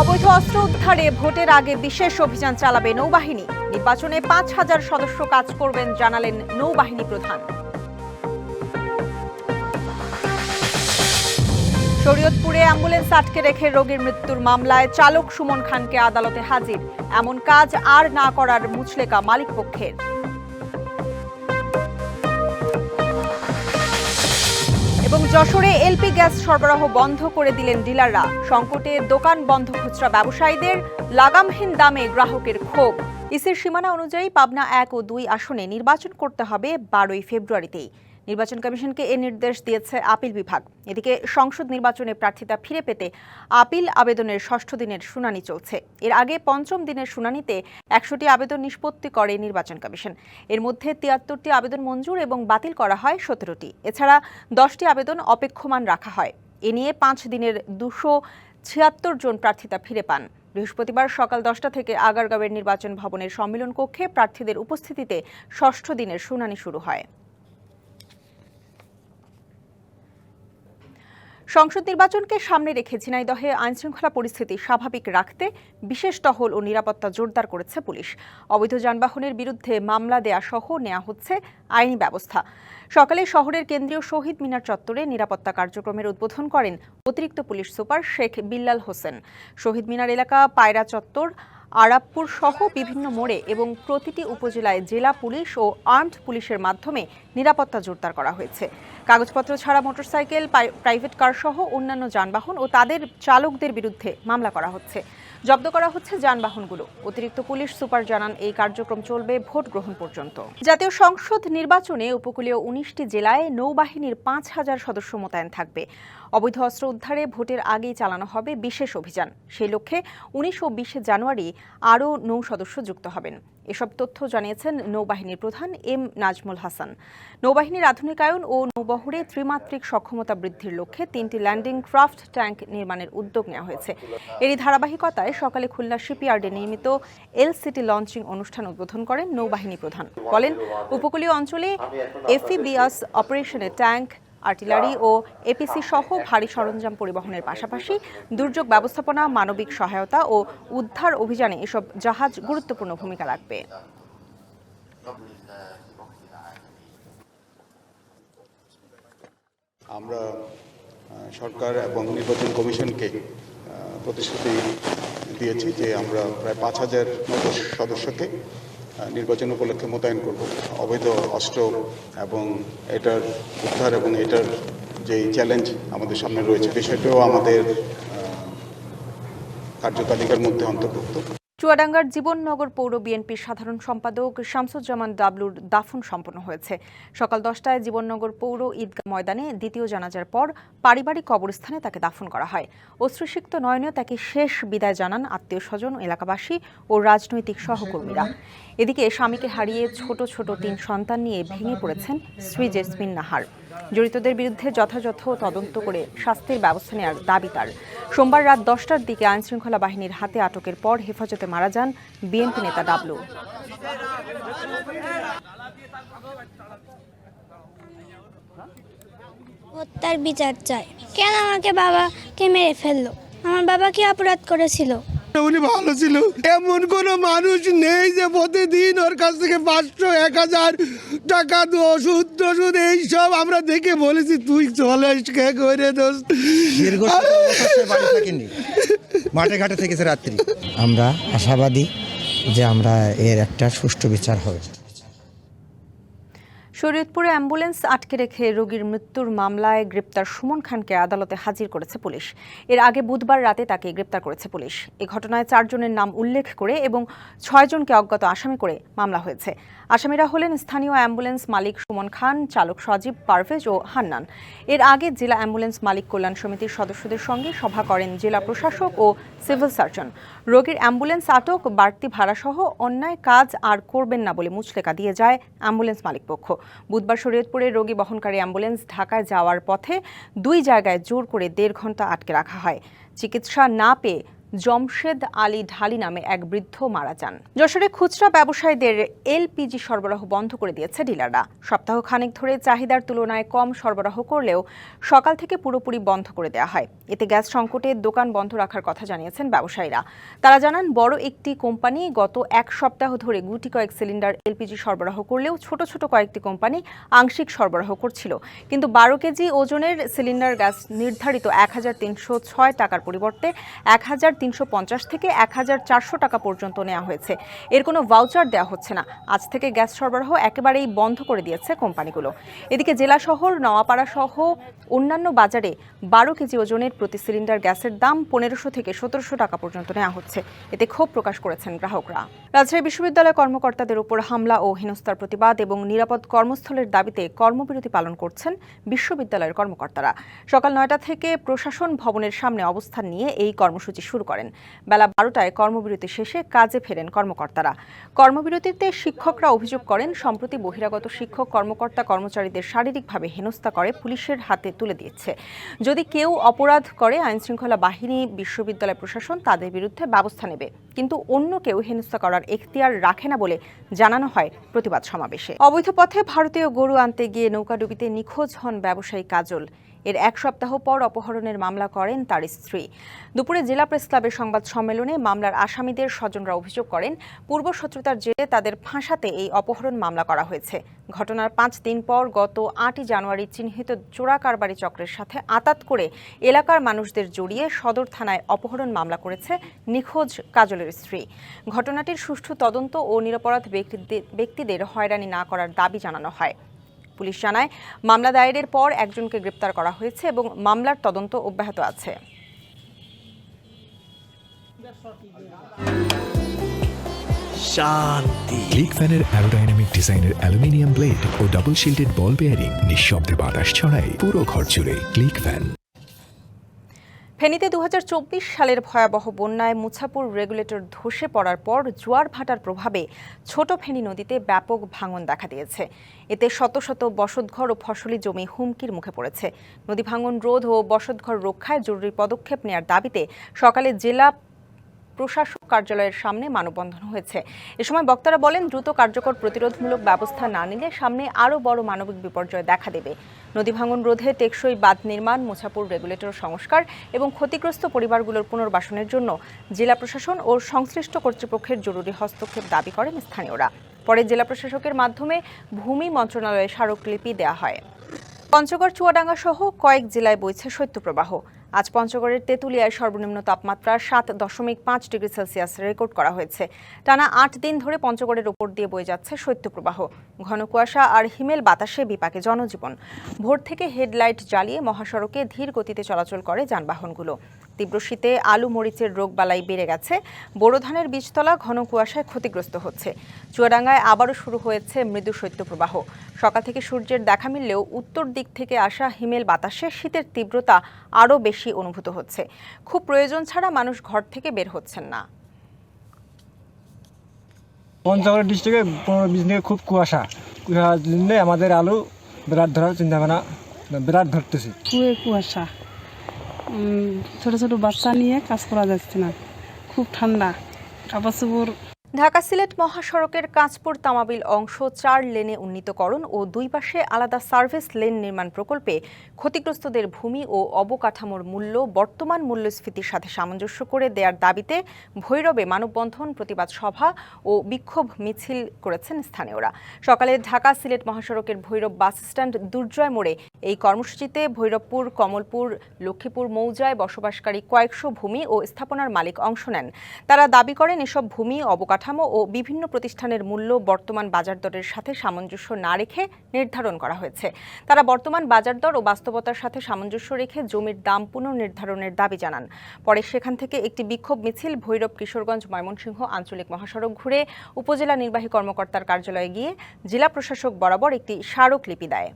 অবৈধ অস্ত্র উদ্ধারে ভোটের আগে বিশেষ অভিযান চালাবে নৌবাহিনী। নির্বাচনে পাঁচ হাজার সদস্য কাজ করবেন জানালেন নৌবাহিনী প্রধান। শরীয়তপুরে অ্যাম্বুলেন্স আটকে রেখে রোগীর মৃত্যুর মামলায় চালক সুমন খানকে আদালতে হাজির। এমন কাজ আর না করার মুচলেকা মালিক পক্ষের যশোরে এলপি গ্যাস সরবরাহ বন্ধ করে দিলেন ডিলাররা। সংকটে দোকান বন্ধ খুচরা ব্যবসায়ীদের লাগামহীন দামে গ্রাহকের ক্ষোভ। ইসির সীমানা অনুযায়ী পাবনা এক ও দুই আসনে নির্বাচন করতে হবে বারোই ফেব্রুয়ারিতেই। নির্বাচন কমিশনকে এ নির্দেশ দিয়েছে আপিল বিভাগ। এদিকে সংসদ নির্বাচনে প্রার্থিতা ফিরে পেতে আপিল আবেদনের ষষ্ঠ দিনের শুনানি চলছে। এর আগে পঞ্চম দিনের শুনানিতে একশোটি আবেদন নিষ্পত্তি করে নির্বাচন কমিশন। এর মধ্যে তিয়াত্তরটি আবেদন মঞ্জুর এবং বাতিল করা হয় সতেরোটি। এছাড়া দশটি আবেদন অপেক্ষমান রাখা হয়। এ নিয়ে পাঁচ দিনের দুশো ছিয়াত্তর জন প্রার্থিতা ফিরে পান। বৃহস্পতিবার সকাল দশটা থেকে আগারগাঁওয়ের নির্বাচন ভবনের সম্মেলন কক্ষে প্রার্থীদের উপস্থিতিতে ষষ্ঠ দিনের শুনানি শুরু হয়। সংসদ নির্বাচনকে সামনে রেখে ঝিনাইদহে আইনশৃঙ্খলা পরিস্থিতি স্বাভাবিক রাখতে বিশেষ টহল ও নিরাপত্তা জোরদার করেছে পুলিশ। অবৈধ যানবাহনের বিরুদ্ধে মামলা দেয়া সহ নেওয়া হচ্ছে আইনি ব্যবস্থা। সকালে শহরের কেন্দ্রীয় শহীদ মিনার চত্বরে নিরাপত্তা কার্যক্রমের উদ্বোধন করেন অতিরিক্ত পুলিশ সুপার শেখ বিল্লাল হোসেন। শহীদ মিনার এলাকা পায়রা চত্বর আরাবপুর সহ বিভিন্ন মোড়ে এবং প্রতিটি উপজেলায় জেলা পুলিশ ও আর্মড পুলিশের মাধ্যমে নিরাপত্তা জোরদার করা হয়েছে। কাগজপত্র ছাড়া মোটরসাইকেল প্রাইভেট কার সহ অন্যান্য যানবাহন ও তাদের চালকদের বিরুদ্ধে মামলা করা হচ্ছে। জব্দ করা হচ্ছে যানবাহনগুলো। অতিরিক্ত পুলিশ সুপার জানান, এই কার্যক্রম চলবে ভোট গ্রহণ পর্যন্ত। জাতীয় সংসদ নির্বাচনে উপকূলীয় উনিশটি জেলায় নৌবাহিনীর পাঁচ হাজার সদস্য মোতায়েন থাকবে। অবৈধ অস্ত্র উদ্ধারে ভোটের আগেই চালানো হবে বিশেষ অভিযান। সেই লক্ষ্যে উনিশ ও বিশে জানুয়ারি আরও নৌ সদস্য যুক্ত হবেন। এসব তথ্য জানিয়েছেন নৌবাহিনীর প্রধান এম নাজমুল হাসান। নৌবাহিনীর আধুনিকায়ন ও নৌবহরে ত্রিমাত্রিক সক্ষমতা বৃদ্ধির লক্ষ্যে তিনটি ল্যান্ডিং ক্রাফট ট্যাঙ্ক নির্মাণের উদ্যোগ নেওয়া হয়েছে। এরই ধারাবাহিকতায় সকালে খুলনা শিপইয়ার্ডে নির্মিত এল সিটি লঞ্চিং অনুষ্ঠান উদ্বোধন করেন নৌবাহিনী প্রধান। বলেন, উপকূলীয় অঞ্চলে এফিবিয়াস অপারেশনে ট্যাঙ্ক, আর্টিলারি ও এপিসি সহ ভারী সরঞ্জাম পরিবহনের পাশাপাশি দুর্যোগ ব্যবস্থাপনা, মানবিক সহায়তা ও উদ্ধার অভিযানে এসব জাহাজ গুরুত্বপূর্ণ ভূমিকা রাখবে। আমরা সরকার এবং নির্বাচন কমিশনকে প্রতিশ্রুতি দিয়েছি যে আমরা প্রায় পাঁচ হাজার সদস্যকে নির্বাচন উপলক্ষে মোতায়েন করব। অবৈধ অস্ত্র এবং এটার উদ্ধার এবং এটার যে চ্যালেঞ্জ আমাদের সামনে রয়েছে, বিষয়টাও আমাদের কার্যতালিকার মধ্যে অন্তর্ভুক্ত। চুয়াডাঙ্গার জীবননগর পৌর বিএনপির সাধারণ সম্পাদক শামসুজ্জামান ডাবলুর দাফন সম্পন্ন হয়েছে। সকাল দশটায় জীবননগর পৌর ঈদগাহ ময়দানে দ্বিতীয় জানাজার পর পারিবারিক কবরস্থানে তাকে দাফন করা হয়। অশ্রুসিক্ত নয়নে তাকে শেষ বিদায় জানান আত্মীয় স্বজন, এলাকাবাসী ও রাজনৈতিক সহকর্মীরা। এদিকে স্বামীকে হারিয়ে ছোট ছোট তিন সন্তান নিয়ে ভেঙে পড়েছেন শ্রী জেসমিন নাহার। জড়িতদের বিরুদ্ধে যথাযথ তদন্ত করে শাস্তির ব্যবস্থা নেওয়ার দাবি তার। সোমবার রাত দশটার দিকে আইনশৃঙ্খলা বাহিনীর হাতে আটকের পর হেফাজতে মারা যান বিএনপি নেতা ডাবলু। হত্যার বিচার চাই কেন আমাকে বাবাকে মেরে ফেলল? আমার বাবা কি অপরাধ করেছিল? উনি ভালো ছিল। এমন কোনো মানুষ নেই যে প্রতিদিন ওর কাছ থেকে পাঁচশো, এক হাজার টাকা ওষুধ টষুধ এইসব আমরা দেখে বলেছি, তুই চলে করে দোষ? মাঠে ঘাটে থেকেছে রাত্রি। আমরা আশাবাদী যে আমরা এর একটা সুষ্ঠু বিচার হবে। শরীয়তপুরে অ্যাম্বুলেন্স আটকে রেখে রোগীর মৃত্যুর মামলায় গ্রেপ্তার সুমন খানকে আদালতে হাজির করেছে পুলিশ। এর আগে বুধবার রাতে তাকে গ্রেপ্তার করেছে পুলিশ। এ ঘটনায় চারজনের নাম উল্লেখ করে এবং ছয়জনকে অজ্ঞাত আসামি করে মামলা হয়েছে। আসামিরা হলেন স্থানীয় অ্যাম্বুলেন্স মালিক সুমন খান, চালক সজীব পারভেজ ও হান্নান। এর আগে জেলা অ্যাম্বুলেন্স মালিক কল্যাণ সমিতির সদস্যদের সঙ্গে সভা করেন জেলা প্রশাসক ও সিভিল সার্জন। রোগীর অ্যাম্বুলেন্স আটক, বাড়তি ভাড়াসহ অন্যায় কাজ আর করবেন না বলে মুচলেকা দিয়ে যায় অ্যাম্বুলেন্স মালিক পক্ষ বুধবার শরীয়তপুরে রোগী বহনকারী অ্যাম্বুলেন্স ঢাকায় যাওয়ার পথে দুই জায়গায় জোর করে দেড় ঘণ্টা আটকে রাখা হয়। চিকিৎসা না পেয়ে জমশেদ আলী ঢালি নামে এক বৃদ্ধ মারা যান। যশোরে খুচরা ব্যবসায়ীদের এলপিজি সরবরাহ বন্ধ করে দিয়েছে ডিলাররা। সপ্তাহ খানেক ধরে চাহিদার তুলনায় কম সরবরাহ করলেও সকাল থেকে পুরোপুরি বন্ধ করে দেওয়া হয়। এতে গ্যাস সংকটে দোকান বন্ধ রাখার কথা জানিয়েছেন ব্যবসায়ীরা। তারা জানান, বড় একটি কোম্পানি গত এক সপ্তাহ ধরে গুটি কয়েক সিলিন্ডার এলপিজি সরবরাহ করলেও ছোট ছোট কয়েকটি কোম্পানি আংশিক সরবরাহ করছিল। কিন্তু বারো কেজি ওজনের সিলিন্ডার গ্যাস নির্ধারিত এক হাজার তিনশো ছয় টাকার পরিবর্তে এক হাজার তিনশো পঞ্চাশ থেকে এক হাজার চারশো টাকা পর্যন্ত নেওয়া হয়েছে। এর কোনো ভাউচার দেওয়া হচ্ছে না। আজ থেকে গ্যাস সরবরাহ একেবারেই বন্ধ করে দিয়েছে কোম্পানিগুলো। এদিকে জেলা শহর, নওয়াপাড়া সহ অন্যান্য বাজারে বারো কেজি ওজনের প্রতি সিলিন্ডার গ্যাসের দাম পনেরোশো থেকে সতেরোশো টাকা পর্যন্ত নেওয়া হচ্ছে। এতে ক্ষোভ প্রকাশ করেছেন গ্রাহকরা। রাজশাহী বিশ্ববিদ্যালয় কর্মকর্তাদের উপর হামলা ও হেনস্থার প্রতিবাদ এবং নিরাপদ কর্মস্থলের দাবিতে কর্মবিরতি পালন করছেন বিশ্ববিদ্যালয়ের কর্মকর্তারা। সকাল নয়টা থেকে প্রশাসন ভবনের সামনে অবস্থান নিয়ে এই কর্মসূচি শুরু করেন। বেলা বারোটায় কর্মবিরতি শেষে কাজে ফেরেন কর্মকর্তারা। কর্মবিরতিতে শিক্ষকরা অভিযোগ করেন, সম্প্রতি বহিরাগত শিক্ষক, কর্মকর্তা, কর্মচারীদের শারীরিকভাবে হেনস্থা করে পুলিশের হাতে তুলে দিচ্ছে যদি কেউ অপরাধ করে, আইনশৃঙ্খলা বাহিনী, বিশ্ববিদ্যালয় প্রশাসন তাদের বিরুদ্ধে ব্যবস্থা নেবে। কিন্তু অন্য কেউ হেনস্থা করার এখতিয়ার রাখে না বলে জানানো হয় প্রতিবাদ সমাবেশে। অবৈধ পথে ভারতীয় গরু আনতে গিয়ে নৌকাডুবিতে নিখোঁজ হন ব্যবসায়ী কাজল। এর এক সপ্তাহ পর অপহরণের মামলা করেন তার স্ত্রী। দুপুরে জেলা প্রেস ক্লাবের সংবাদ সম্মেলনে মামলার আসামিদের স্বজনরা অভিযোগ করেন, পূর্ব শত্রুতার জেরে তাদের ফাঁসাতে এই অপহরণ মামলা করা হয়েছে। ঘটনার পাঁচ দিন পর গত আটই জানুয়ারি চিহ্নিত চোরা কারবারি চক্রের সাথে আতাত করে এলাকার মানুষদের জড়িয়ে সদর থানায় অপহরণ মামলা করেছে নিখোঁজ কাজলের স্ত্রী। ঘটনাটির সুষ্ঠু তদন্ত ও নিরপরাধ ব্যক্তিদের হয়রানি না করার দাবি জানানো হয়। পুলিশ জানায় মামলা দায়েরের পর একজনকে গ্রেপ্তার করা হয়েছে এবং মামলার তদন্ত অব্যাহত আছে। শান্তি। ক্লিক ফ্যানের অ্যারোডাইনামিক ডিজাইনের অ্যালুমিনিয়াম ব্লেড ও ডাবল শিল্ডেড বল বেয়ারিং নিঃশব্দে বাতাস ছড়ায় পুরো ঘর জুড়ে ক্লিক ফ্যান ফেনীতে দু হাজার চব্বিশ সালের ভয়াবহ বন্যায় মুছাপুর রেগুলেটর ধসে পড়ার পর জোয়ার ভাটার প্রভাবে ছোট ফেনী নদীতে ব্যাপক ভাঙন দেখা দিয়েছে। এতে শত শত বসতঘর ও ফসলি জমি হুমকির মুখে পড়েছে। নদী ভাঙন রোধ ও বসতঘর রক্ষায় জরুরি পদক্ষেপ নেয়ার দাবিতে সকালে জেলা প্রশাসক কার্যালয়ের সামনে মানববন্ধন হয়েছে। এ সময় বক্তারা বলেন, দ্রুত কার্যকর প্রতিরোধমূলক ব্যবস্থা না নিলে সামনে আরও বড় মানবিক বিপর্যয় দেখা দেবে। নদী ভাঙন রোধে টেকসই বাঁধ নির্মাণ, মুছাপুর রেগুলেটর সংস্কার এবং ক্ষতিগ্রস্ত পরিবারগুলোর পুনর্বাসনের জন্য জেলা প্রশাসন ও সংশ্লিষ্ট কর্তৃপক্ষের জরুরি হস্তক্ষেপ দাবি করেন স্থানীয়রা। পরে জেলা প্রশাসকের মাধ্যমে ভূমি মন্ত্রণালয়ে স্মারকলিপি দেওয়া হয়। পঞ্চগড় চুয়াডাঙ্গা সহ কয়েক জেলায় বইছে শৈত্যপ্রবাহ। আজ পঞ্চগড়ের তেঁতুলিয়ায় সর্বনিম্ন তাপমাত্রা সাত দশমিক পাঁচ ডিগ্রি সেলসিয়াস রেকর্ড করা হয়েছে। টানা আট দিন ধরে পঞ্চগড়ের ওপর দিয়ে বয়ে যাচ্ছে শৈত্যপ্রবাহ। ঘন কুয়াশা আর হিমেল বাতাসে বিপাকে জনজীবন। ভোর থেকে হেডলাইট জ্বালিয়ে মহাসড়কে ধীর গতিতে চলাচল করে যানবাহনগুলো। তীব্র শীতে আলু মরিচের রোগবালাই বেড়ে গেছে। বোরো ধানের বীজতলা ঘন কুয়াশায় ক্ষতিগ্রস্ত হচ্ছে। চুয়াডাঙ্গায় আবারও শুরু হয়েছে মৃদু শৈত্যপ্রবাহ। সকাল থেকে সূর্যের দেখা মিললেও উত্তর দিক থেকে আসা হিমেল বাতাসে শীতের তীব্রতা আরও বেশি অনুভূত হচ্ছে। খুব প্রয়োজন ছাড়া মানুষ ঘর থেকে বের হচ্ছেন না। পঞ্চগড় ডিস্ট্রিক্টে পনেরো বিশ দিনে খুব কুয়াশা। জন্য আমাদের আলু বিরাট ধরার চিন্তা ভাবনা বিরাট ধরতেছি। কুয়াশা। ছোট ছোট বাচ্চা নিয়ে কাজ করা যাচ্ছে না। খুব ঠান্ডা। কাপড় ঢাকা সিলেট মহাসড়কের কাঁচপুর তামাবিল অংশ চার লেনে উন্নীতকরণ ও দুই পাশে আলাদা সার্ভিস লেন নির্মাণ প্রকল্পে ক্ষতিগ্রস্তদের ভূমি ও অবকাঠামোর মূল্য, বর্তমান মূল্যস্ফীতির সাথে সামঞ্জস্য করে দেওয়ার দাবিতে ভৈরবে মানববন্ধন প্রতিবাদ সভা ও বিক্ষোভ মিছিল করেছেন স্থানীয়রা। সকালে ঢাকা সিলেট মহাসড়কের ভৈরব বাস স্ট্যান্ড দুর্জয় মোড়ে এই কর্মসূচিতে ভৈরবপুর, কমলপুর, লক্ষ্মীপুর, মৌজায় বসবাসকারী কয়েকশো ভূমি ও স্থাপনার মালিক অংশ নেন। তারা দাবি করেন এসব ভূমি, অবকাঠামো ও বিভিন্ন প্রতিষ্ঠানের মূল্য বর্তমান বাজার দরের সাথে সামঞ্জস্য না রেখে নির্ধারণ করা হয়েছে। তারা বর্তমান বাজার দর ও বাস্তবতার সাথে সামঞ্জস্য রেখে জমির দাম পুনর্নির্ধারণের দাবি জানান। পরে সেখান থেকে একটি বিক্ষোভ মিছিল ভৈরব, কিশোরগঞ্জ, ময়মনসিংহ আঞ্চলিক মহাসড়ক ঘুরে উপজেলা নির্বাহী কর্মকর্তার কার্যালয়ে গিয়ে জেলা প্রশাসক বরাবর একটি স্মারকলিপি দেয়।